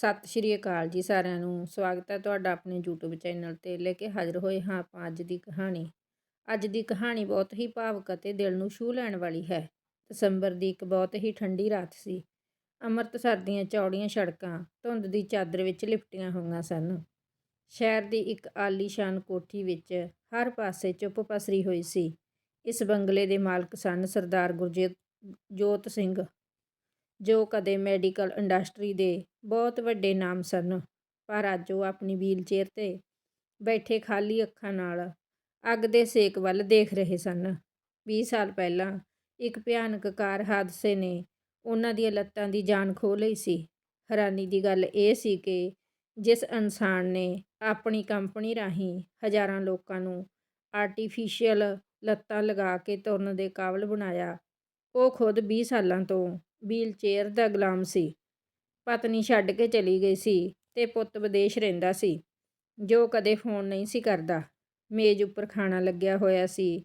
ਸਤਿ ਸ਼੍ਰੀ ਅਕਾਲ ਜੀ ਸਾਰਿਆਂ ਨੂੰ। ਸਵਾਗਤ ਹੈ ਤੁਹਾਡਾ ਆਪਣੇ YouTube ਚੈਨਲ ਤੇ। ਲੈ ਕੇ ਹਾਜ਼ਰ ਹੋਏ ਹਾਂ ਆਪਾਂ ਅੱਜ ਦੀ ਕਹਾਣੀ। ਅੱਜ ਦੀ ਕਹਾਣੀ ਬਹੁਤ ਹੀ ਭਾਵਕ ਅਤੇ ਦਿਲ ਨੂੰ ਛੂਹ ਲੈਣ ਵਾਲੀ ਹੈ। ਦਸੰਬਰ ਦੀ ਇੱਕ ਬਹੁਤ ਹੀ ਠੰਡੀ ਰਾਤ ਸੀ। ਅੰਮ੍ਰਿਤਸਰ ਦੀਆਂ ਚੌੜੀਆਂ ਸੜਕਾਂ, ਧੁੰਦ ਦੀ ਚਾਦਰ ਵਿੱਚ ਲਿਪਟੀਆਂ ਹੋਈਆਂ ਸਨ। ਸ਼ਹਿਰ ਦੀ ਇੱਕ ਆਲੀਸ਼ਾਨ ਕੋਠੀ ਵਿੱਚ ਹਰ ਪਾਸੇ ਚੁੱਪ ਪਸਰੀ ਹੋਈ ਸੀ। ਇਸ ਬੰਗਲੇ ਦੇ ਮਾਲਕ ਸਨ ਸਰਦਾਰ ਗੁਰਜੀਤ ਜੋਤ ਸਿੰਘ, ਜੋ ਕਦੇ ਮੈਡੀਕਲ ਇੰਡਸਟਰੀ ਦੇ ਬਹੁਤ ਵੱਡੇ ਨਾਮ ਸਨ, ਪਰ ਅੱਜ ਉਹ ਆਪਣੀ ਵੀਲਚੇਅਰ 'ਤੇ ਬੈਠੇ ਖਾਲੀ ਅੱਖਾਂ ਨਾਲ ਅੱਗ ਦੇ ਸੇਕ ਵੱਲ ਦੇਖ ਰਹੇ ਸਨ। 20 ਸਾਲ ਪਹਿਲਾਂ ਇੱਕ ਭਿਆਨਕ ਕਾਰ ਹਾਦਸੇ ਨੇ ਉਹਨਾਂ ਦੀਆਂ ਲੱਤਾਂ ਦੀ ਜਾਨ ਖੋਹ ਲਈ ਸੀ। ਹੈਰਾਨੀ ਦੀ ਗੱਲ ਇਹ ਸੀ ਕਿ ਜਿਸ ਇਨਸਾਨ ਨੇ ਆਪਣੀ ਕੰਪਨੀ ਰਾਹੀਂ ਹਜ਼ਾਰਾਂ ਲੋਕਾਂ ਨੂੰ ਆਰਟੀਫੀਸ਼ੀਅਲ ਲੱਤਾਂ ਲਗਾ ਕੇ ਤੁਰਨ ਦੇ ਕਾਬਲ ਬਣਾਇਆ, ਉਹ ਖੁਦ 20 ਸਾਲਾਂ ਤੋਂ ਵੀਲਚੇਅਰ ਦਾ ਗੁਲਾਮ ਸੀ। ਪਤਨੀ ਛੱਡ ਕੇ ਚਲੀ ਗਈ ਸੀ ਤੇ ਪੁੱਤ ਵਿਦੇਸ਼ ਰਹਿੰਦਾ ਸੀ, ਜੋ ਕਦੇ ਫੋਨ ਨਹੀਂ ਸੀ ਕਰਦਾ। ਮੇਜ਼ ਉੱਪਰ ਖਾਣਾ ਲੱਗਿਆ ਹੋਇਆ ਸੀ।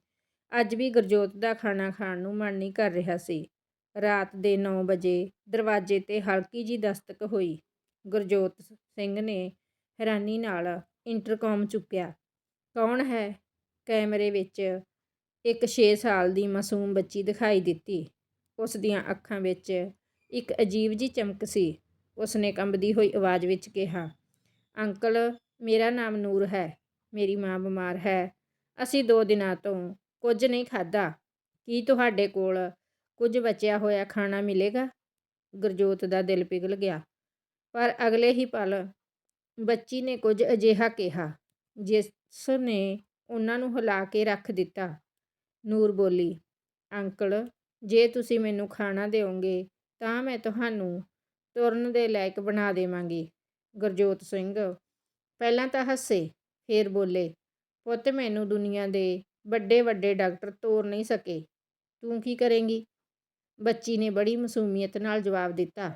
ਅੱਜ ਵੀ ਗੁਰਜੋਤ ਦਾ ਖਾਣਾ ਖਾਣ ਨੂੰ ਮਨ ਨਹੀਂ ਕਰ ਰਿਹਾ ਸੀ। ਰਾਤ ਦੇ 9 ਵਜੇ ਦਰਵਾਜ਼ੇ ਤੇ ਹਲਕੀ ਜੀ ਦਸਤਕ ਹੋਈ। ਗੁਰਜੋਤ ਸਿੰਘ ਨੇ ਹੈਰਾਨੀ ਨਾਲ ਇੰਟਰਕਮ ਚੁੱਕਿਆ। ਕੌਣ ਹੈ? ਕੈਮਰੇ ਵਿੱਚ ਇੱਕ 6 ਸਾਲ ਦੀ ਮਾਸੂਮ ਬੱਚੀ ਦਿਖਾਈ ਦਿੱਤੀ। ਉਸ ਦੀਆਂ ਅੱਖਾਂ ਵਿੱਚ ਇੱਕ ਅਜੀਬ ਜੀ ਚਮਕ ਸੀ। ਉਸਨੇ ਕੰਬਦੀ ਹੋਈ ਆਵਾਜ਼ ਵਿੱਚ ਕਿਹਾ, ਅੰਕਲ, ਮੇਰਾ ਨਾਮ ਨੂਰ ਹੈ, ਮੇਰੀ ਮਾਂ ਬਿਮਾਰ ਹੈ। ਅਸੀਂ ਦੋ ਦਿਨਾਂ ਤੋਂ ਕੁਝ ਨਹੀਂ ਖਾਧਾ। ਕੀ ਤੁਹਾਡੇ ਕੋਲ ਕੁਝ ਬਚਿਆ ਹੋਇਆ ਖਾਣਾ ਮਿਲੇਗਾ? ਗੁਰਜੋਤ ਦਾ ਦਿਲ ਪਿਘਲ ਗਿਆ। ਪਰ ਅਗਲੇ ਹੀ ਪਲ ਬੱਚੀ ਨੇ ਕੁਝ ਅਜਿਹਾ ਕਿਹਾ ਜਿਸ ਨੇ ਉਹਨਾਂ ਨੂੰ ਹਿਲਾ ਕੇ ਰੱਖ ਦਿੱਤਾ। ਨੂਰ ਬੋਲੀ, ਅੰਕਲ, ਜੇ ਤੁਸੀਂ ਮੈਨੂੰ ਖਾਣਾ ਦਿਓਗੇ ਤਾਂ ਮੈਂ ਤੁਹਾਨੂੰ ਤੁਰਨ ਦੇ ਲਾਇਕ ਬਣਾ ਦੇਵਾਂਗੀ, ਗੁਰਜੋਤ ਸਿੰਘ। ਪਹਿਲਾਂ ਤਾਂ ਹੱਸੇ, ਫੇਰ ਬੋਲੇ, ਪੁੱਤ, ਮੈਨੂੰ ਦੁਨੀਆ ਦੇ ਵੱਡੇ ਵੱਡੇ ਡਾਕਟਰ ਤੋਰ ਨਹੀਂ ਸਕੇ। ਤੂੰ ਕੀ ਕਰੇਂਗੀ? ਬੱਚੀ ਨੇ ਬੜੀ ਮਸੂਮੀਅਤ ਨਾਲ ਜਵਾਬ ਦਿੱਤਾ।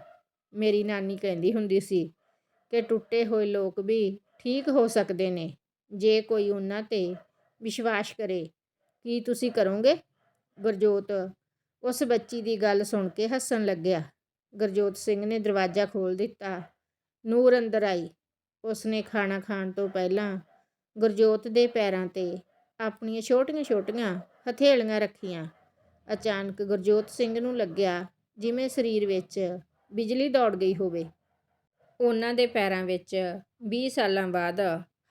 ਮੇਰੀ ਨਾਨੀ ਕਹਿੰਦੀ ਹੁੰਦੀ ਸੀ ਕਿ ਟੁੱਟੇ ਹੋਏ ਲੋਕ ਵੀ ਠੀਕ ਹੋ ਸਕਦੇ ਨੇ, ਜੇ ਕੋਈ ਉਹਨਾਂ ਤੇ ਵਿਸ਼ਵਾਸ ਕਰੇ। ਕੀ ਤੁਸੀਂ ਕਰੋਗੇ? ਗੁਰਜੋਤ ਉਸ ਬੱਚੀ ਦੀ ਗੱਲ ਸੁਣ ਕੇ ਹੱਸਣ ਲੱਗਿਆ। ਗੁਰਜੋਤ ਸਿੰਘ ਨੇ ਦਰਵਾਜ਼ਾ ਖੋਲ੍ਹ ਦਿੱਤਾ। ਨੂਰ ਅੰਦਰ ਆਈ। ਉਸਨੇ ਖਾਣਾ ਖਾਣ ਤੋਂ ਪਹਿਲਾਂ ਗੁਰਜੋਤ ਦੇ ਪੈਰਾਂ 'ਤੇ ਆਪਣੀਆਂ ਛੋਟੀਆਂ-ਛੋਟੀਆਂ ਹਥੇਲੀਆਂ ਰੱਖੀਆਂ। ਅਚਾਨਕ ਗੁਰਜੋਤ ਸਿੰਘ ਨੂੰ ਲੱਗਿਆ ਜਿਵੇਂ ਸਰੀਰ ਵਿੱਚ ਬਿਜਲੀ ਦੌੜ ਗਈ ਹੋਵੇ। ਉਹਨਾਂ ਦੇ ਪੈਰਾਂ ਵਿੱਚ 20 ਸਾਲਾਂ ਬਾਅਦ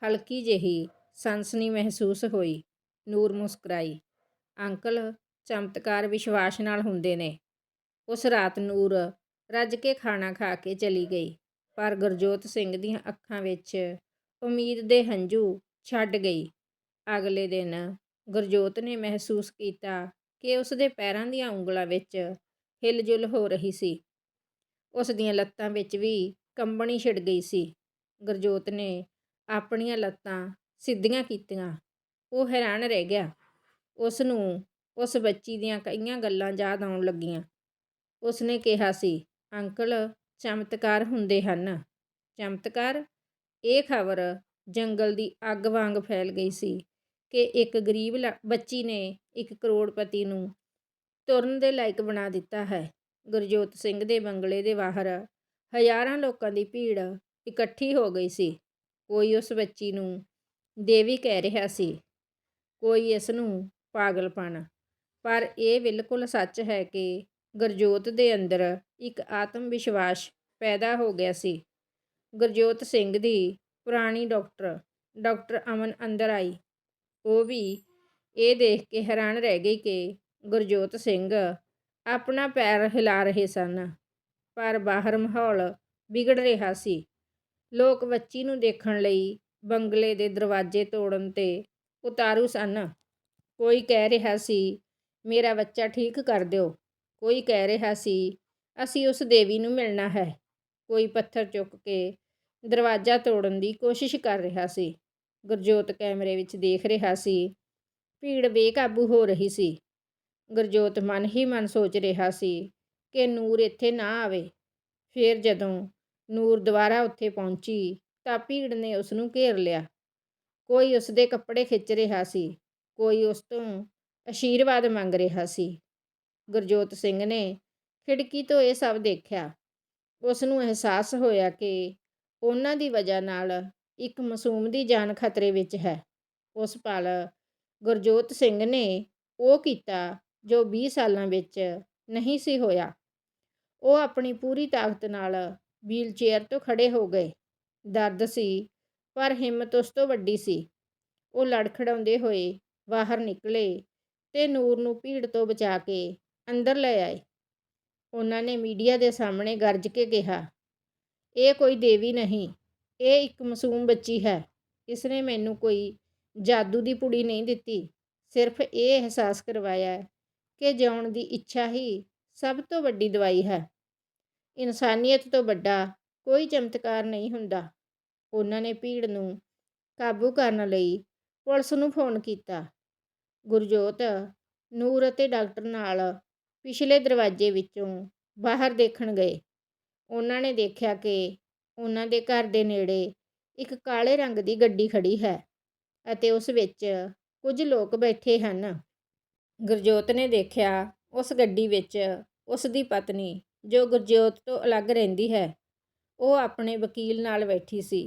ਹਲਕੀ ਜਿਹੀ ਸਨਸਨੀ ਮਹਿਸੂਸ ਹੋਈ। ਨੂਰ ਮੁਸਕਰਾਈ। ਅੰਕਲ ਚਮਤਕਾਰ ਵਿਸ਼ਵਾਸ ਨਾਲ ਹੁੰਦੇ ਨੇ। ਉਸ ਰਾਤ ਨੂਰ ਰੱਜ ਕੇ ਖਾਣਾ ਖਾ ਕੇ ਚਲੀ ਗਈ। ਪਰ ਗੁਰਜੋਤ ਸਿੰਘ ਦੀਆਂ ਅੱਖਾਂ ਵਿੱਚ ਉਮੀਦ ਦੇ ਹੰਝੂ ਛੱਡ ਗਈ। ਅਗਲੇ ਦਿਨ ਗੁਰਜੋਤ ਨੇ ਮਹਿਸੂਸ ਕੀਤਾ ਕਿ ਉਸ ਦੇ ਪੈਰਾਂ ਦੀਆਂ ਉਂਗਲਾਂ ਵਿੱਚ ਹਿਲਜੁਲ ਹੋ ਰਹੀ ਸੀ। ਉਸ ਦੀਆਂ ਲੱਤਾਂ ਵਿੱਚ ਵੀ ਕੰਬਣੀ ਛਿੜ ਗਈ ਸੀ। ਗੁਰਜੋਤ ਨੇ ਆਪਣੀਆਂ ਲੱਤਾਂ ਸਿੱਧੀਆਂ ਕੀਤੀਆਂ। ਉਹ ਹੈਰਾਨ ਰਹਿ ਗਿਆ। ਉਸ ਨੂੰ ਉਸ ਬੱਚੀ ਦੀਆਂ ਕਈਆਂ ਗੱਲਾਂ ਯਾਦ ਆਉਣ ਲੱਗੀਆਂ। ਉਸ ਨੇ ਕਿਹਾ ਸੀ ਅੰਕਲ ਚਮਤਕਾਰ ਹੁੰਦੇ ਹਨ। ਚਮਤਕਾਰ? ਇਹ ਖਬਰ ਜੰਗਲ ਦੀ ਅੱਗ ਵਾਂਗ ਫੈਲ ਗਈ ਸੀ ਕਿ ਇੱਕ ਗਰੀਬ ਬੱਚੀ ਨੇ ਇੱਕ ਕਰੋੜਪਤੀ ਨੂੰ ਤੁਰਨ ਦੇ ਲਾਇਕ ਬਣਾ ਦਿੱਤਾ ਹੈ। ਗੁਰਜੋਤ ਸਿੰਘ ਦੇ ਬੰਗਲੇ ਦੇ ਬਾਹਰ ਹਜ਼ਾਰਾਂ ਲੋਕਾਂ ਦੀ ਭੀੜ ਇਕੱਠੀ ਹੋ ਗਈ ਸੀ। ਕੋਈ ਉਸ ਬੱਚੀ ਨੂੰ ਦੇਵੀ ਕਹਿ ਰਿਹਾ ਸੀ, ਕੋਈ ਇਸ ਨੂੰ ਪਾਗਲਪਨ ਪਰ ਇਹ ਬਿਲਕੁਲ ਸੱਚ ਹੈ ਕਿ ਗੁਰਜੋਤ ਦੇ ਅੰਦਰ ਇੱਕ ਆਤਮ ਵਿਸ਼ਵਾਸ ਪੈਦਾ ਹੋ ਗਿਆ ਸੀ। ਗੁਰਜੋਤ ਸਿੰਘ ਦੀ ਪੁਰਾਣੀ ਡਾਕਟਰ ਡਾਕਟਰ ਅਮਨ ਅੰਦਰ ਆਈ। ਉਹ ਵੀ ਇਹ ਦੇਖ ਕੇ ਹੈਰਾਨ ਰਹਿ ਗਈ ਕਿ ਗੁਰਜੋਤ ਸਿੰਘ ਆਪਣਾ ਪੈਰ ਹਿਲਾ ਰਹੇ ਸਨ, ਪਰ ਬਾਹਰ ਮਾਹੌਲ ਵਿਗੜ ਰਿਹਾ ਸੀ। ਲੋਕ ਬੱਚੀ ਨੂੰ ਦੇਖਣ ਲਈ ਬੰਗਲੇ ਦੇ ਦਰਵਾਜ਼ੇ ਤੋੜਨ ਤੇ ਉਤਾਰੂ ਸਨ। ਕੋਈ ਕਹਿ ਰਿਹਾ ਸੀ, ਮੇਰਾ ਬੱਚਾ ਠੀਕ ਕਰ ਦਿਓ। ਕੋਈ ਕਹਿ ਰਿਹਾ ਸੀ, ਅਸੀਂ ਉਸ ਦੇਵੀ ਨੂੰ ਮਿਲਣਾ ਹੈ। ਕੋਈ ਪੱਥਰ ਚੁੱਕ ਕੇ ਦਰਵਾਜ਼ਾ ਤੋੜਨ ਦੀ ਕੋਸ਼ਿਸ਼ ਕਰ ਰਿਹਾ ਸੀ। ਗੁਰਜੋਤ ਕੈਮਰੇ ਵਿੱਚ ਦੇਖ ਰਿਹਾ ਸੀ। ਭੀੜ ਬੇਕਾਬੂ ਹੋ ਰਹੀ ਸੀ। ਗੁਰਜੋਤ ਮਨ ਹੀ ਮਨ ਸੋਚ ਰਿਹਾ ਸੀ ਕਿ ਨੂਰ ਇੱਥੇ ਨਾ ਆਵੇ। ਫਿਰ ਜਦੋਂ ਨੂਰ ਦੁਬਾਰਾ ਉੱਥੇ ਪਹੁੰਚੀ ਤਾਂ ਭੀੜ ਨੇ ਉਸ ਨੂੰ ਘੇਰ ਲਿਆ। ਕੋਈ ਉਸ ਦੇ ਕੱਪੜੇ ਖਿੱਚ ਰਿਹਾ ਸੀ। ਕੋਈ ਉਸ ਤੋਂ ਅਸ਼ੀਰਵਾਦ ਮੰਗ ਰਿਹਾ ਸੀ। ਗੁਰਜੋਤ ਸਿੰਘ ਨੇ ਖਿੜਕੀ ਤੋਂ ਇਹ ਸਭ ਦੇਖਿਆ। ਉਸ ਨੂੰ ਅਹਿਸਾਸ ਹੋਇਆ ਕਿ ਉਹਨਾਂ ਦੀ ਵਜ੍ਹਾ ਨਾਲ ਇੱਕ ਮਾਸੂਮ ਦੀ ਜਾਨ ਖਤਰੇ ਵਿੱਚ ਹੈ। ਉਸ ਪਲ ਗੁਰਜੋਤ ਸਿੰਘ ਨੇ ਉਹ ਕੀਤਾ ਜੋ 20 ਸਾਲਾਂ ਵਿੱਚ ਨਹੀਂ ਸੀ ਹੋਇਆ। ਉਹ ਆਪਣੀ ਪੂਰੀ ਤਾਕਤ ਨਾਲ ਵੀਲਚੇਅਰ ਤੋਂ ਖੜੇ ਹੋ ਗਏ। ਦਰਦ ਸੀ, ਪਰ ਹਿੰਮਤ ਉਸ ਤੋਂ ਵੱਡੀ ਸੀ। ਉਹ ਲੜਖੜਾਉਂਦੇ ਹੋਏ ਬਾਹਰ ਨਿਕਲੇ ਤੇ ਨੂਰ ਨੂੰ ਭੀੜ ਤੋਂ ਬਚਾ ਕੇ ਅੰਦਰ ਲੈ ਆਏ। ਉਹਨਾਂ ਨੇ ਮੀਡੀਆ ਦੇ ਸਾਹਮਣੇ ਗਰਜ ਕੇ ਕਿਹਾ, ਇਹ ਕੋਈ ਦੇਵੀ ਨਹੀਂ, ਇਹ ਇੱਕ ਮਾਸੂਮ ਬੱਚੀ ਹੈ। ਇਸ ਨੇ ਮੈਨੂੰ ਕੋਈ ਜਾਦੂ ਦੀ ਪੁੜੀ ਨਹੀਂ ਦਿੱਤੀ। ਸਿਰਫ ਇਹ ਅਹਿਸਾਸ ਕਰਵਾਇਆ ਕਿ ਜਿਉਣ ਦੀ ਇੱਛਾ ਹੀ ਸਭ ਤੋਂ ਵੱਡੀ ਦਵਾਈ ਹੈ। ਇਨਸਾਨੀਅਤ ਤੋਂ ਵੱਡਾ ਕੋਈ ਚਮਤਕਾਰ ਨਹੀਂ ਹੁੰਦਾ। ਉਹਨਾਂ ਨੇ ਭੀੜ ਨੂੰ ਕਾਬੂ ਕਰਨ ਲਈ ਪੁਲਿਸ ਨੂੰ ਫੋਨ ਕੀਤਾ। ਗੁਰਜੋਤ ਨੂਰ ਅਤੇ ਡਾਕਟਰ ਨਾਲ ਪਿਛਲੇ ਦਰਵਾਜ਼ੇ ਵਿੱਚੋਂ ਬਾਹਰ ਦੇਖਣ ਗਏ। ਉਹਨਾਂ ਨੇ ਦੇਖਿਆ ਕਿ ਉਹਨਾਂ ਦੇ ਘਰ ਦੇ ਨੇੜੇ ਇੱਕ ਕਾਲੇ ਰੰਗ ਦੀ ਗੱਡੀ ਖੜੀ ਹੈ ਅਤੇ ਉਸ ਵਿੱਚ ਕੁਝ ਲੋਕ ਬੈਠੇ ਹਨ। ਗੁਰਜੋਤ ਨੇ ਦੇਖਿਆ ਉਸ ਗੱਡੀ ਵਿੱਚ ਉਸ ਦੀ ਪਤਨੀ, ਜੋ ਗੁਰਜੋਤ ਤੋਂ ਅਲੱਗ ਰਹਿੰਦੀ ਹੈ, ਉਹ ਆਪਣੇ ਵਕੀਲ ਨਾਲ ਬੈਠੀ ਸੀ।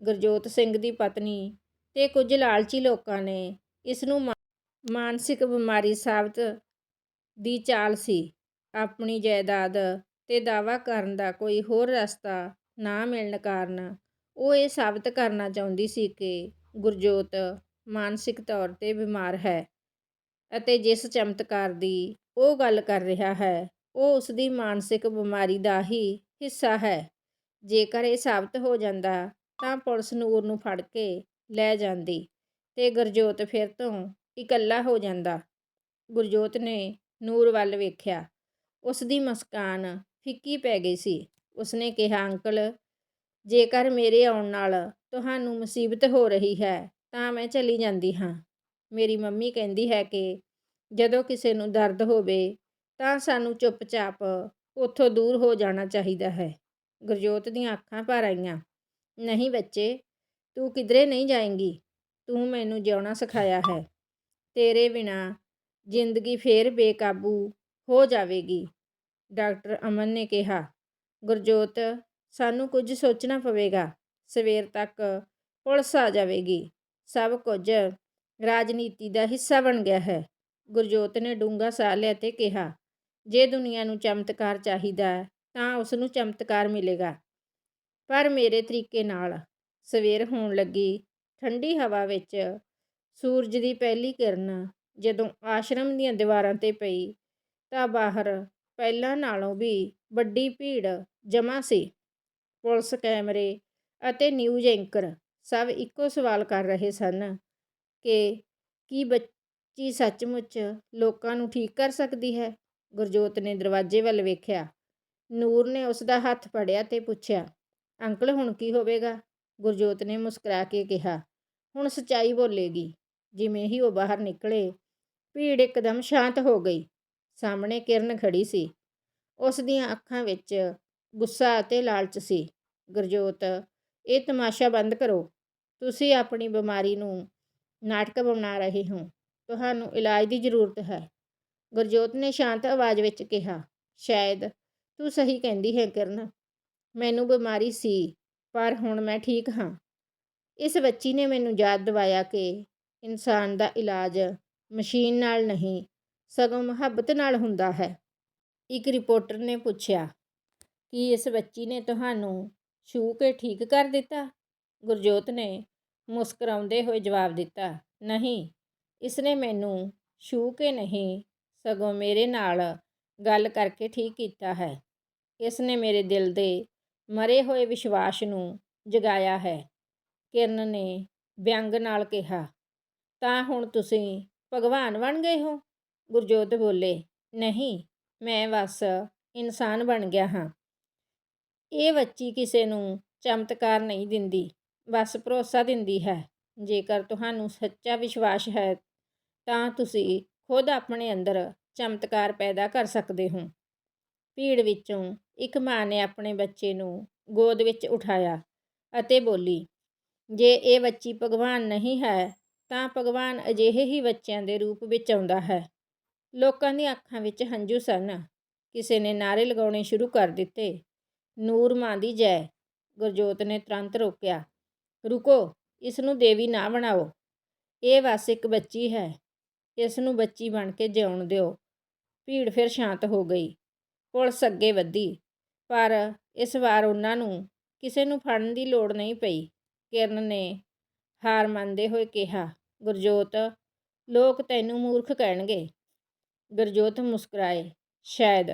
ਗੁਰਜੋਤ ਸਿੰਘ ਦੀ ਪਤਨੀ ਤੇ ਕੁਝ ਲਾਲਚੀ ਲੋਕਾਂ ਨੇ ਇਸ ਨੂੰ ਮਾਨਸਿਕ ਬਿਮਾਰੀ ਸਾਬਤ ਦੀ ਚਾਲ ਸੀ। ਆਪਣੀ ਜਾਇਦਾਦ ਤੇ ਦਾਅਵਾ ਕਰਨ ਦਾ ਕੋਈ ਹੋਰ ਰਸਤਾ ਨਾ ਮਿਲਣ ਕਾਰਨ ਉਹ ਇਹ ਸਾਬਤ ਕਰਨਾ ਚਾਹੁੰਦੀ ਸੀ ਕਿ ਗੁਰਜੋਤ ਮਾਨਸਿਕ ਤੌਰ ਤੇ ਬਿਮਾਰ ਹੈ ਅਤੇ ਜਿਸ ਚਮਤਕਾਰ ਦੀ ਉਹ ਗੱਲ ਕਰ ਰਿਹਾ ਹੈ, ਉਹ ਉਸ ਦੀ ਮਾਨਸਿਕ ਬਿਮਾਰੀ ਦਾ ਹੀ ਹਿੱਸਾ ਹੈ। ਜੇਕਰ ਇਹ ਸਾਬਤ ਹੋ ਜਾਂਦਾ ਤਾਂ ਪੁਲਿਸ ਨੂਰ ਨੂੰ ਫੜ ਕੇ ਲੈ ਜਾਂਦੀ ਤੇ ਗੁਰਜੋਤ ਫਿਰ ਤੋਂ ਇਕੱਲਾ ਹੋ ਜਾਂਦਾ। ਗੁਰਜੋਤ ਨੇ ਨੂਰ ਵੱਲ ਵੇਖਿਆ। ਉਸ ਦੀ ਮੁਸਕਾਨ ਫਿੱਕੀ ਪੈ ਗਈ ਸੀ। ਉਸਨੇ ਕਿਹਾ, ਅੰਕਲ, ਜੇਕਰ ਮੇਰੇ ਆਉਣ ਨਾਲ ਤੁਹਾਨੂੰ ਮੁਸੀਬਤ ਹੋ ਰਹੀ ਹੈ, ਤਾਂ ਮੈਂ ਚਲੀ ਜਾਂਦੀ ਹਾਂ। ਮੇਰੀ ਮੰਮੀ ਕਹਿੰਦੀ ਹੈ ਕਿ ਜਦੋਂ ਕਿਸੇ ਨੂੰ ਦਰਦ ਹੋਵੇ, ਤਾਂ ਸਾਨੂੰ ਚੁੱਪਚਾਪ ਉੱਥੋਂ ਦੂਰ ਹੋ ਜਾਣਾ ਚਾਹੀਦਾ ਹੈ ਗੁਰਜੋਤ ਦੀਆਂ ਅੱਖਾਂ ਭਰ ਆਈਆਂ। ਨਹੀਂ ਬੱਚੇ, ਤੂੰ ਕਿਧਰੇ ਨਹੀਂ ਜਾਏਂਗੀ। ਤੂੰ ਮੈਨੂੰ ਜਿਉਣਾ ਸਿਖਾਇਆ ਹੈ। ਤੇਰੇ ਬਿਨਾ ਜ਼ਿੰਦਗੀ ਫੇਰ ਬੇਕਾਬੂ ਹੋ ਜਾਵੇਗੀ। ਡਾਕਟਰ ਅਮਨ ਨੇ ਕਿਹਾ, ਗੁਰਜੋਤ, ਸਾਨੂੰ ਕੁਝ ਸੋਚਣਾ ਪਵੇਗਾ। ਸਵੇਰ ਤੱਕ ਪੁਲਿਸ ਆ ਜਾਵੇਗੀ। ਸਭ ਕੁਝ ਰਾਜਨੀਤੀ ਦਾ ਹਿੱਸਾ ਬਣ ਗਿਆ ਹੈ। ਗੁਰਜੋਤ ਨੇ ਡੂੰਘਾ ਸਾਹ ਲਿਆ ਤੇ ਕਿਹਾ, ਜੇ ਦੁਨੀਆ ਨੂੰ ਚਮਤਕਾਰ ਚਾਹੀਦਾ ਤਾਂ ਉਸ ਨੂੰ ਚਮਤਕਾਰ ਮਿਲੇਗਾ। ਪਰ ਮੇਰੇ ਤਰੀਕੇ ਨਾਲ ਸਵੇਰ ਹੋਣ ਲੱਗੀ। ਠੰਡੀ ਹਵਾ ਵਿੱਚ ਸੂਰਜ ਦੀ ਪਹਿਲੀ ਕਿਰਨ ਜਦੋਂ ਆਸ਼ਰਮ ਦੀਆਂ ਦੀਵਾਰਾਂ ਤੇ ਪਈ ਤਾਂ ਬਾਹਰ ਪਹਿਲਾਂ ਨਾਲੋਂ ਵੀ ਵੱਡੀ ਭੀੜ ਜਮ੍ਹਾਂ ਸੀ। ਪੁਲਿਸ ਕੈਮਰੇ ਅਤੇ ਨਿਊਜ਼ ਐਂਕਰ ਸਭ ਇੱਕੋ ਸਵਾਲ ਕਰ ਰਹੇ ਸਨ ਕਿ ਕੀ ਬੱਚੀ ਸੱਚਮੁੱਚ ਲੋਕਾਂ ਨੂੰ ਠੀਕ ਕਰ ਸਕਦੀ ਹੈ? ਗੁਰਜੋਤ ਨੇ ਦਰਵਾਜ਼ੇ ਵੱਲ ਵੇਖਿਆ। ਨੂਰ ਨੇ ਉਸ ਦਾ ਹੱਥ ਫੜਿਆ ਤੇ ਪੁੱਛਿਆ, ਅੰਕਲ, ਹੁਣ ਕੀ ਹੋਵੇਗਾ? ਗੁਰਜੋਤ ਨੇ ਮੁਸਕਰਾ ਕੇ ਕਿਹਾ, ਹੁਣ ਸਚਾਈ ਬੋਲੇਗੀ। ਜਿਵੇਂ ਹੀ ਉਹ ਬਾਹਰ ਨਿਕਲੇ ਭੀੜ ਇੱਕਦਮ ਸ਼ਾਂਤ ਹੋ ਗਈ। ਸਾਹਮਣੇ ਕਿਰਨ ਖੜੀ ਸੀ। ਉਸ ਦੀਆਂ ਅੱਖਾਂ ਵਿੱਚ ਗੁੱਸਾ ਅਤੇ ਲਾਲਚ ਸੀ। ਗੁਰਜੋਤ, ਇਹ ਤਮਾਸ਼ਾ ਬੰਦ ਕਰੋ। ਤੁਸੀਂ ਆਪਣੀ ਬਿਮਾਰੀ ਨੂੰ ਨਾਟਕ ਬਣਾ ਰਹੇ ਹੋ। ਤੁਹਾਨੂੰ ਇਲਾਜ ਦੀ ਜ਼ਰੂਰਤ ਹੈ। ਗੁਰਜੋਤ ਨੇ ਸ਼ਾਂਤ ਆਵਾਜ਼ ਵਿੱਚ ਕਿਹਾ, ਸ਼ਾਇਦ ਤੂੰ ਸਹੀ ਕਹਿੰਦੀ ਹੈ, ਕਿਰਨ। ਮੈਨੂੰ ਬਿਮਾਰੀ ਸੀ, ਪਰ ਹੁਣ ਮੈਂ ਠੀਕ ਹਾਂ। ਇਸ ਬੱਚੀ ਨੇ ਮੈਨੂੰ ਯਾਦ ਦਿਵਾਇਆ ਕਿ ਇਨਸਾਨ ਦਾ ਇਲਾਜ ਮਸ਼ੀਨ ਨਾਲ ਨਹੀਂ, ਸਗੋਂ ਮੁਹੱਬਤ ਨਾਲ ਹੁੰਦਾ ਹੈ। ਇੱਕ ਰਿਪੋਰਟਰ ਨੇ ਪੁੱਛਿਆ, ਕਿ ਇਸ ਬੱਚੀ ਨੇ ਤੁਹਾਨੂੰ ਛੂ ਕੇ ਠੀਕ ਕਰ ਦਿੱਤਾ? ਗੁਰਜੋਤ ਨੇ ਮੁਸਕਰਾਉਂਦੇ ਹੋਏ ਜਵਾਬ ਦਿੱਤਾ, ਨਹੀਂ ਇਸਨੇ ਮੈਨੂੰ ਛੂ ਕੇ ਨਹੀਂ, ਸਗੋਂ ਮੇਰੇ ਨਾਲ ਗੱਲ ਕਰਕੇ ਠੀਕ ਕੀਤਾ ਹੈ। ਇਸ ਨੇ ਮੇਰੇ ਦਿਲ ਦੇ ਮਰੇ ਹੋਏ ਵਿਸ਼ਵਾਸ ਨੂੰ ਜਗਾਇਆ ਹੈ। ਕਿਰਨ ਨੇ ਵਿਅੰਗ ਨਾਲ ਕਿਹਾ, ਤਾਂ ਹੁਣ ਤੁਸੀਂ ਭਗਵਾਨ ਬਣ ਗਏ ਹੋ? ਗੁਰਜੋਤ ਬੋਲੇ, ਨਹੀਂ, ਮੈਂ ਬਸ ਇਨਸਾਨ ਬਣ ਗਿਆ ਹਾਂ। ਇਹ ਬੱਚੀ ਕਿਸੇ ਨੂੰ ਚਮਤਕਾਰ ਨਹੀਂ ਦਿੰਦੀ, ਬਸ ਭਰੋਸਾ ਦਿੰਦੀ ਹੈ। ਜੇਕਰ ਤੁਹਾਨੂੰ ਸੱਚਾ ਵਿਸ਼ਵਾਸ ਹੈ, ਤਾਂ ਤੁਸੀਂ ਖੁਦ ਆਪਣੇ ਅੰਦਰ ਚਮਤਕਾਰ ਪੈਦਾ ਕਰ ਸਕਦੇ ਹੋ। ਭੀੜ ਵਿੱਚੋਂ ਇੱਕ ਮਾਂ ਨੇ ਆਪਣੇ ਬੱਚੇ ਨੂੰ ਗੋਦ ਵਿੱਚ ਉਠਾਇਆ ਅਤੇ ਬੋਲੀ, ਜੇ ਇਹ ਬੱਚੀ ਭਗਵਾਨ ਨਹੀਂ ਹੈ ਤਾਂ ਭਗਵਾਨ ਅਜਿਹੇ ਹੀ ਬੱਚਿਆਂ ਦੇ ਰੂਪ ਵਿੱਚ ਆਉਂਦਾ ਹੈ। ਲੋਕਾਂ ਦੀਆਂ ਅੱਖਾਂ ਵਿੱਚ ਹੰਝੂ ਸਨ। ਕਿਸੇ ਨੇ ਨਾਰੇ ਲਗਾਉਣੇ ਸ਼ੁਰੂ ਕਰ ਦਿੱਤੇ। ਨੂਰ ਮਾਂ ਦੀ ਜੈ। ਗੁਰਜੋਤ ਨੇ ਤੁਰੰਤ ਰੋਕਿਆ, ਰੁਕੋ ਇਸ ਨੂੰ ਦੇਵੀ ਨਾ ਬਣਾਓ। ਇਹ ਬਸ ਇੱਕ ਬੱਚੀ ਹੈ। ਇਸ ਨੂੰ ਬੱਚੀ ਬਣ ਕੇ ਜਿਉਣ ਦਿਓ। ਭੀੜ ਫਿਰ ਸ਼ਾਂਤ ਹੋ ਗਈ। ਪੁਲਿਸ ਅੱਗੇ ਵਧੀ। ਪਰ ਇਸ ਵਾਰ ਉਹਨਾਂ ਨੂੰ ਕਿਸੇ ਨੂੰ ਫੜਨ ਦੀ ਲੋੜ ਨਹੀਂ ਪਈ। ਕਿਰਨ ਨੇ ਹਾਰ ਮੰਨਦੇ ਹੋਏ ਕਿਹਾ, ਗੁਰਜੋਤ, ਲੋਕ ਤੈਨੂੰ ਮੂਰਖ ਕਹਿਣਗੇ। ਗੁਰਜੋਤ ਮੁਸਕਰਾਏ, ਸ਼ਾਇਦ,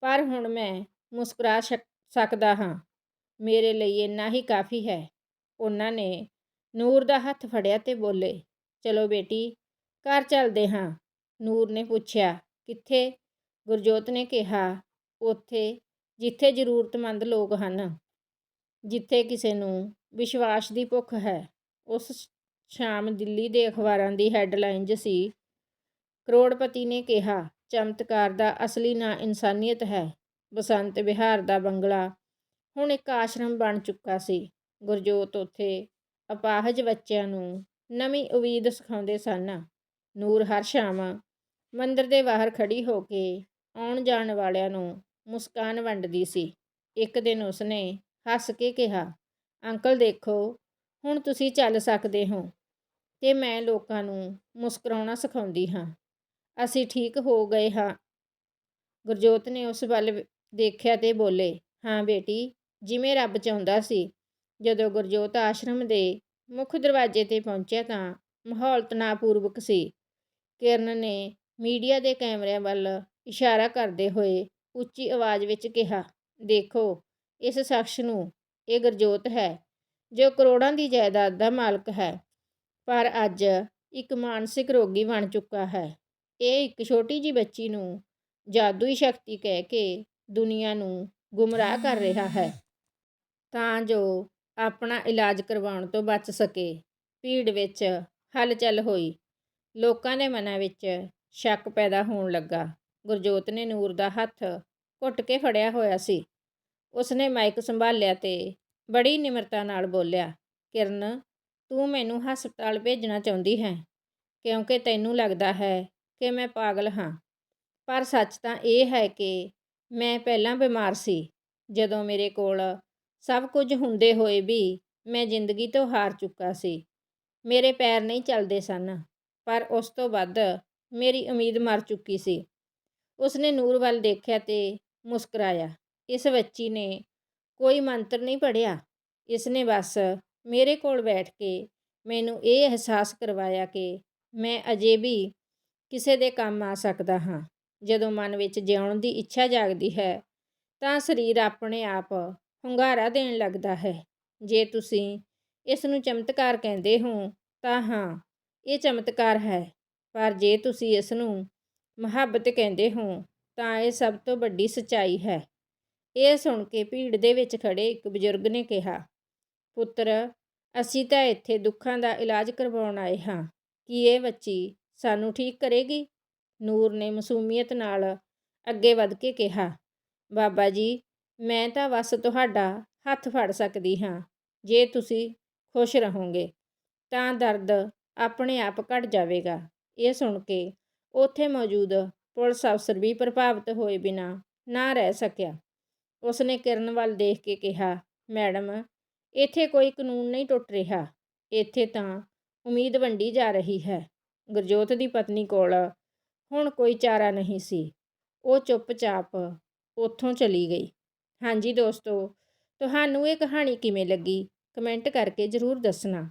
ਪਰ ਹੁਣ ਮੈਂ ਮੁਸਕਰਾ ਸ਼ਕ- ਸਕਦਾ ਹਾਂ। ਮੇਰੇ ਲਈ ਇੰਨਾ ਹੀ ਕਾਫੀ ਹੈ। ਉਹਨਾਂ ਨੇ ਨੂਰ ਦਾ ਹੱਥ ਫੜਿਆ ਤੇ ਬੋਲੇ, ਚਲੋ ਬੇਟੀ, ਘਰ ਚੱਲਦੇ ਹਾਂ। ਨੂਰ ਨੇ ਪੁੱਛਿਆ, ਕਿੱਥੇ? ਗੁਰਜੋਤ ਨੇ ਕਿਹਾ, ਉੱਥੇ, ਜਿੱਥੇ ਜ਼ਰੂਰਤਮੰਦ ਲੋਕ ਹਨ, ਜਿੱਥੇ ਕਿਸੇ ਨੂੰ ਵਿਸ਼ਵਾਸ ਦੀ ਭੁੱਖ ਹੈ। ਉਸ ਸ਼ਾਮ ਦਿੱਲੀ ਦੇ ਅਖਬਾਰਾਂ ਦੀ ਹੈੱਡਲਾਈਨਜ਼ ਸੀ। ਕਰੋੜਪਤੀ ਨੇ ਕਿਹਾ, ਚਮਤਕਾਰ ਦਾ ਅਸਲੀ ਨਾਂ ਇਨਸਾਨੀਅਤ ਹੈ। ਬਸੰਤ ਵਿਹਾਰ ਦਾ ਬੰਗਲਾ ਹੁਣ ਇੱਕ ਆਸ਼ਰਮ ਬਣ ਚੁੱਕਾ ਸੀ। ਗੁਰਜੋਤ ਉੱਥੇ ਅਪਾਹਜ ਬੱਚਿਆਂ ਨੂੰ ਨਵੀਂ ਉਮੀਦ ਸਿਖਾਉਂਦੇ ਸਨ। ਨੂਰ ਹਰ ਸ਼ਾਮ ਮੰਦਰ ਦੇ ਬਾਹਰ ਖੜੀ ਹੋ ਕੇ ਆਉਣ ਜਾਣ ਵਾਲਿਆਂ ਨੂੰ ਮੁਸਕਾਨ ਵੰਡਦੀ ਸੀ। ਇੱਕ ਦਿਨ ਉਸਨੇ ਹੱਸ ਕੇ ਕਿਹਾ, ਅੰਕਲ ਦੇਖੋ ਹੁਣ ਤੁਸੀਂ ਚੱਲ ਸਕਦੇ ਹੋ। ਤੇ ਮੈਂ ਲੋਕਾਂ ਨੂੰ ਮੁਸਕਰਾਉਣਾ ਸਿਖਾਉਂਦੀ ਹਾਂ। ਅਸੀਂ ਠੀਕ ਹੋ ਗਏ ਹਾਂ। ਗੁਰਜੋਤ ਨੇ ਉਸ ਵੱਲ ਦੇਖਿਆ ਤੇ ਬੋਲੇ, ਹਾਂ ਬੇਟੀ, ਜਿਵੇਂ ਰੱਬ ਚਾਹੁੰਦਾ ਸੀ। ਜਦੋਂ ਗੁਰਜੋਤ ਆਸ਼ਰਮ ਦੇ ਮੁੱਖ ਦਰਵਾਜ਼ੇ ਤੇ ਪਹੁੰਚਿਆ ਤਾਂ ਮਾਹੌਲ ਤਣਾਅਪੂਰਵਕ ਸੀ। ਕਿਰਨ ਨੇ ਮੀਡੀਆ ਦੇ ਕੈਮਰਿਆਂ ਵੱਲ ਇਸ਼ਾਰਾ ਕਰਦੇ ਹੋਏ ਉੱਚੀ ਆਵਾਜ਼ ਵਿੱਚ ਕਿਹਾ, ਦੇਖੋ, ਇਸ ਸ਼ਖਸ ਨੂੰ ਇਹ ਗੁਰਜੋਤ ਹੈ। ਜੋ ਕਰੋੜਾਂ ਦੀ ਜਾਇਦਾਦ ਦਾ ਮਾਲਕ ਹੈ, ਪਰ ਅੱਜ ਇੱਕ ਮਾਨਸਿਕ ਰੋਗੀ ਬਣ ਚੁੱਕਾ ਹੈ। ਇਹ ਇੱਕ ਛੋਟੀ ਜੀ ਬੱਚੀ ਨੂੰ ਜਾਦੂਈ ਸ਼ਕਤੀ ਕਹਿ ਕੇ ਦੁਨੀਆ ਨੂੰ ਗੁੰਮਰਾਹ ਕਰ ਰਿਹਾ ਹੈ। ਤਾਂ ਜੋ ਆਪਣਾ ਇਲਾਜ ਕਰਵਾਉਣ ਤੋਂ ਬਚ ਸਕੇ, ਭੀੜ ਵਿੱਚ ਹਲਚਲ ਹੋਈ। ਲੋਕਾਂ ਦੇ ਮਨਾਂ ਵਿੱਚ ਸ਼ੱਕ ਪੈਦਾ ਹੋਣ ਲੱਗਾ। ਗੁਰਜੋਤ ਨੇ ਨੂਰ ਦਾ ਹੱਥ ਘੁੱਟ ਕੇ ਫੜਿਆ ਹੋਇਆ ਸੀ। ਉਸਨੇ ਮਾਈਕ ਸੰਭਾਲਿਆ ਤੇ ਬੜੀ ਨਿਮਰਤਾ ਨਾਲ ਬੋਲਿਆ, ਕਿਰਨ, ਤੂੰ ਮੈਨੂੰ ਹਸਪਤਾਲ ਭੇਜਣਾ ਚਾਹੁੰਦੀ ਹੈ, ਕਿਉਂਕਿ ਤੈਨੂੰ ਲੱਗਦਾ ਹੈ ਕਿ ਮੈਂ ਪਾਗਲ ਹਾਂ। ਪਰ ਸੱਚ ਤਾਂ ਇਹ ਹੈ ਕਿ ਮੈਂ ਪਹਿਲਾਂ ਬਿਮਾਰ ਸੀ, ਜਦੋਂ ਮੇਰੇ ਕੋਲ ਸਭ ਕੁਝ ਹੁੰਦੇ ਹੋਏ ਵੀ ਮੈਂ ਜ਼ਿੰਦਗੀ ਤੋਂ ਹਾਰ ਚੁੱਕਾ ਸੀ। ਮੇਰੇ ਪੈਰ ਨਹੀਂ ਚੱਲਦੇ ਸਨ, ਪਰ ਉਸ ਤੋਂ ਵੱਧ ਮੇਰੀ ਉਮੀਦ ਮਰ ਚੁੱਕੀ ਸੀ। ਉਸਨੇ ਨੂਰ ਵੱਲ ਦੇਖਿਆ ਤੇ ਮੁਸਕਰਾਇਆ। ਇਸ ਬੱਚੀ ਨੇ ਕੋਈ ਮੰਤਰ ਨਹੀਂ ਪੜਿਆ ਇਸਨੇ ਬਸ ਮੇਰੇ ਕੋਲ ਬੈਠ ਕੇ ਮੈਨੂੰ ਇਹ ਅਹਿਸਾਸ ਕਰਵਾਇਆ ਕਿ ਮੈਂ ਅਜੇ ਵੀ ਕਿਸੇ ਦੇ ਕੰਮ ਆ ਸਕਦਾ ਹਾਂ। ਜਦੋਂ ਮਨ ਵਿੱਚ ਜਿਉਣ ਦੀ ਇੱਛਾ ਜਾਗਦੀ ਹੈ, ਤਾਂ ਸਰੀਰ ਆਪਣੇ ਆਪ ਹੁੰਗਾਰਾ ਦੇਣ ਲੱਗਦਾ ਹੈ। ਜੇ ਤੁਸੀਂ ਇਸ ਨੂੰ ਚਮਤਕਾਰ ਕਹਿੰਦੇ ਹੋ, ਤਾਂ ਹਾਂ, ਇਹ ਚਮਤਕਾਰ ਹੈ। ਪਰ ਜੇ ਤੁਸੀਂ ਇਸ ਨੂੰ ਮੁਹੱਬਤ ਕਹਿੰਦੇ ਹੋ, ਤਾਂ ਇਹ ਸਭ ਤੋਂ ਵੱਡੀ ਸੱਚਾਈ ਹੈ। ਇਹ ਸੁਣ ਕੇ ਭੀੜ ਦੇ ਵਿੱਚ ਖੜੇ ਇੱਕ ਬਜ਼ੁਰਗ ਨੇ ਕਿਹਾ, ਪੁੱਤਰ, ਅਸੀਂ ਤਾਂ ਇੱਥੇ ਦੁੱਖਾਂ ਦਾ ਇਲਾਜ ਕਰਵਾਉਣ ਆਏ ਹਾਂ। ਕੀ ਇਹ ਬੱਚੀ ਸਾਨੂੰ ਠੀਕ ਕਰੇਗੀ? ਨੂਰ ਨੇ ਮਸੂਮੀਅਤ ਨਾਲ ਅੱਗੇ ਵੱਧ ਕੇ ਕਿਹਾ, ਬਾਬਾ ਜੀ, ਮੈਂ ਤਾਂ ਬਸ ਤੁਹਾਡਾ ਹੱਥ ਫੜ ਸਕਦੀ ਹਾਂ, ਜੇ ਤੁਸੀਂ ਖੁਸ਼ ਰਹੋਗੇ, ਤਾਂ ਦਰਦ ਆਪਣੇ ਆਪ ਘਟ ਜਾਵੇਗਾ। ਇਹ ਸੁਣ ਕੇ ਉੱਥੇ ਮੌਜੂਦ ਪੁਲਿਸ ਅਫਸਰ ਵੀ ਪ੍ਰਭਾਵਿਤ ਹੋਏ ਬਿਨਾਂ ਨਾ ਰਹਿ ਸਕਿਆ। ਉਸਨੇ ਕਿਰਨ ਵੱਲ ਦੇਖ ਕੇ ਕਿਹਾ, ਮੈਡਮ, ਇੱਥੇ ਕੋਈ ਕਾਨੂੰਨ ਨਹੀਂ ਟੁੱਟ ਰਿਹਾ। ਇੱਥੇ ਤਾਂ ਉਮੀਦ ਵੰਡੀ ਜਾ ਰਹੀ ਹੈ। ਗੁਰਜੋਤ ਦੀ ਪਤਨੀ ਕੋਲ ਹੁਣ ਕੋਈ ਚਾਰਾ ਨਹੀਂ ਸੀ। ਉਹ ਚੁੱਪਚਾਪ ਉੱਥੋਂ ਚਲੀ ਗਈ। ਹਾਂਜੀ ਦੋਸਤੋ, ਤੁਹਾਨੂੰ ਇਹ ਕਹਾਣੀ ਕਿਵੇਂ ਲੱਗੀ? ਕਮੈਂਟ ਕਰਕੇ ਜ਼ਰੂਰ ਦੱਸਣਾ।